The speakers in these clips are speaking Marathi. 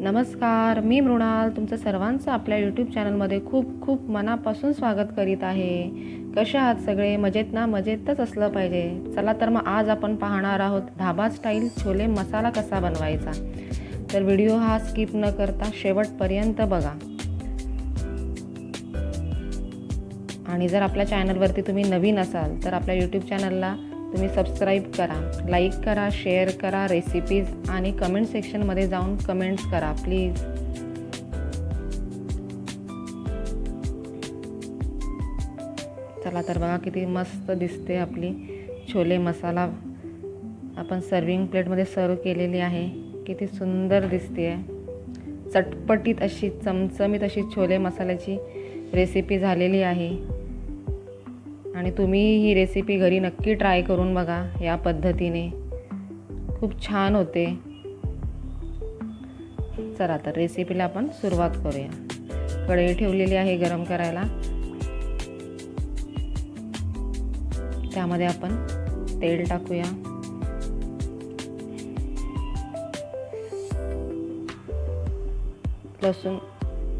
नमस्कार मी मृणाल तुमचं सर्वांचं आपल्या यूट्यूब चॅनलमध्ये खूप खूप मनापासून स्वागत करीत आहे. कसे आहात सगळे? मजेत ना? मजेतच असलं पाहिजे. चला तर मग आज आपण पाहणार आहोत ढाबा स्टाईल छोले मसाला कसा बनवायचा? तर व्हिडिओ हा स्किप न करता शेवटपर्यंत बघा. आणि जर आपल्या चॅनलवरती तुम्ही नवीन असाल तर आपल्या यूट्यूब चॅनलला तुम्ही सबस्क्राईब करा लाईक करा शेअर करा रेसिपीज आणि कमेंट सेक्शनमध्ये जाऊन कमेंट्स करा प्लीज चला तर बघा किती मस्त दिसते आपली छोले मसाला. आपण सर्विंग प्लेटमध्ये सर्व केलेली आहे. किती सुंदर दिसते. आहे चटपटीत अशी चमचमीत अशी छोले मसाल्याची रेसिपी झालेली आहे. आणि तुम्ही ही रेसिपी घरी नक्की ट्राय करून बघा या पद्धतीने. खूप छान होते. चला तर रेसिपीला आपण सुरुवात करूया. कढई ठेवलेली आहे गरम करायला. त्यामध्ये आपण तेल टाकूया. लसूण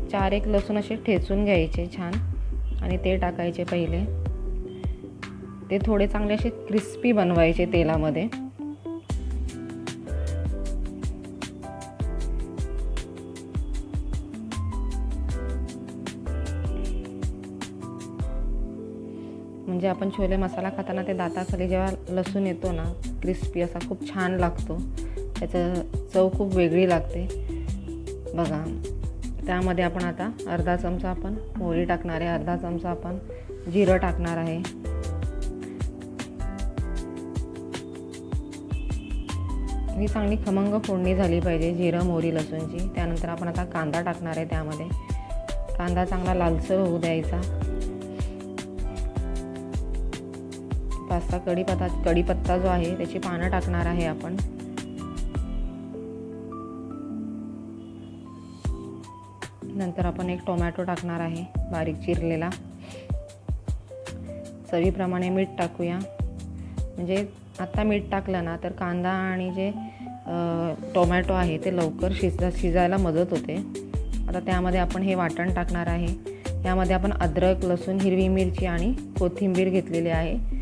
चार एक लसूण असे ठेचून घ्यायचे छान. आणि ते टाकायचे पहिले. ते थोडे चांगले असे क्रिस्पी बनवायचे तेलामध्ये. म्हणजे आपण छोले मसाला खाताना ते दाताखाली जेव्हा लसूण येतो ना क्रिस्पी असा खूप छान लागतो. त्याचं चव खूप वेगळी लागते. बघा त्यामध्ये आपण आता अर्धा चमचा आपण मोहरी टाकणार आहे. अर्धा चमचा आपण जिरं टाकणार आहे. ही चांगली खमंग फोडणी झाली पाहिजे जिरं मोहरी लसूणची. त्यानंतर आपण आता कांदा टाकणार आहे त्यामध्ये. कांदा चांगला लालसर होऊ द्यायचा. पाच सहा कढीपत्ता कढीपत्ता जो आहे त्याची पानं टाकणार आहे आपण. नंतर आपण एक टोमॅटो टाकणार आहे बारीक चिरलेला. चवीप्रमाणे मीठ टाकूया. म्हणजे आत्ता मीठ टाकलं ना तर कांदा आणि जे टोमॅटो आहे ते लवकर शिजा शिजायला मदत होते. आता त्यामध्ये आपण हे वाटण टाकणार आहे. यामध्ये आपण अद्रक लसूण हिरवी मिरची आणि कोथिंबीर घेतलेली आहे.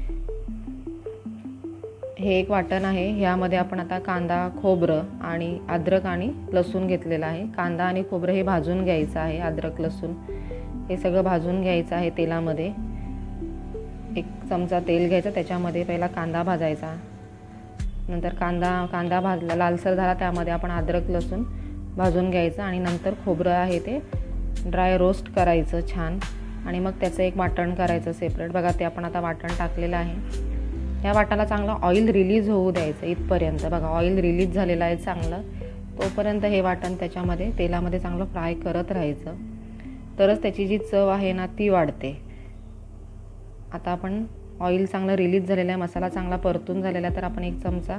हे एक वाटण आहे. ह्यामध्ये आपण आता कांदा खोबरं आणि अद्रक आणि लसूण घेतलेलं आहे. कांदा आणि खोबरं हे भाजून घ्यायचं आहे अद्रक लसूण. हे सगळं भाजून घ्यायचं आहे तेलामध्ये. एक चमचा तेल घ्यायचं त्याच्यामध्ये पहिला कांदा भाजायचा. नंतर कांदा कांदा भाजला लालसर झाला त्यामध्ये आपण अद्रक लसूण भाजून घ्यायचं आणि नंतर खोबरं आहे ते ड्राय रोस्ट करायचं छान. आणि मग त्याचं एक वाटण करायचं सेपरेट बघा ते आपण आता वाटण टाकलेलं आहे. या वाटाला चांगलं ऑइल रिलीज होऊ द्यायचं इथपर्यंत. बघा ऑइल रिलीज झालेलं आहे चांगलं. तोपर्यंत हे वाटण त्याच्यामध्ये तेलामध्ये चांगलं फ्राय करत राहायचं. तरच त्याची जी चव आहे ना ती वाढते. आता आपण ऑइल चांगलं रिलीज झालेलं आहे मसाला चांगला परतून झालेला आहे तर आपण एक चमचा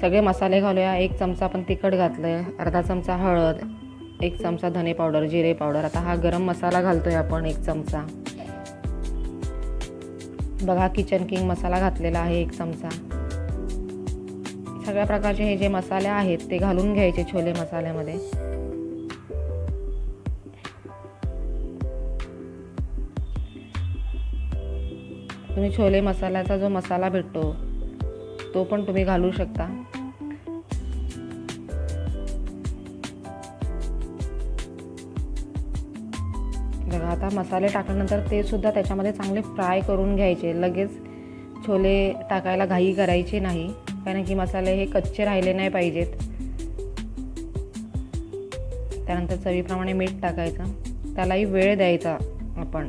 सगळे मसाले घालूया. एक चमचा आपण तिखट घातलं आहे अर्धा चमचा हळद एक चमचा धने पावडर जिरे पावडर आता हा गरम मसाला घालतोय आपण एक चमचा. बघा किचन किंग मसाला घातलेला आहे एक चमचा. सगळ्या प्रकारचे हे जे मसाले आहेत ते घालून घ्यायचे छोले मसाल्यामध्ये. तुम्ही छोले मसाल्याचा जो मसाला भेटतो तो पण तुम्ही घालू शकता. बघा आता मसाले टाकल्यानंतर ते सुद्धा त्याच्यामध्ये चांगले फ्राय करून घ्यायचे. लगेच छोले टाकायला घाई करायची नाही कारण की मसाले हे कच्चे राहिले नाही पाहिजेत. त्यानंतर चवीप्रमाणे मीठ टाकायचं. त्यालाही वेळ द्यायचा आपण.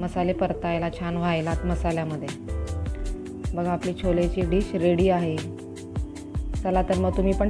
मसाले परतायला छान व्हायला मसाल्यामध्ये. बघा आपली छोलेची डिश रेडी आहे. चला तर मग तुम्ही पण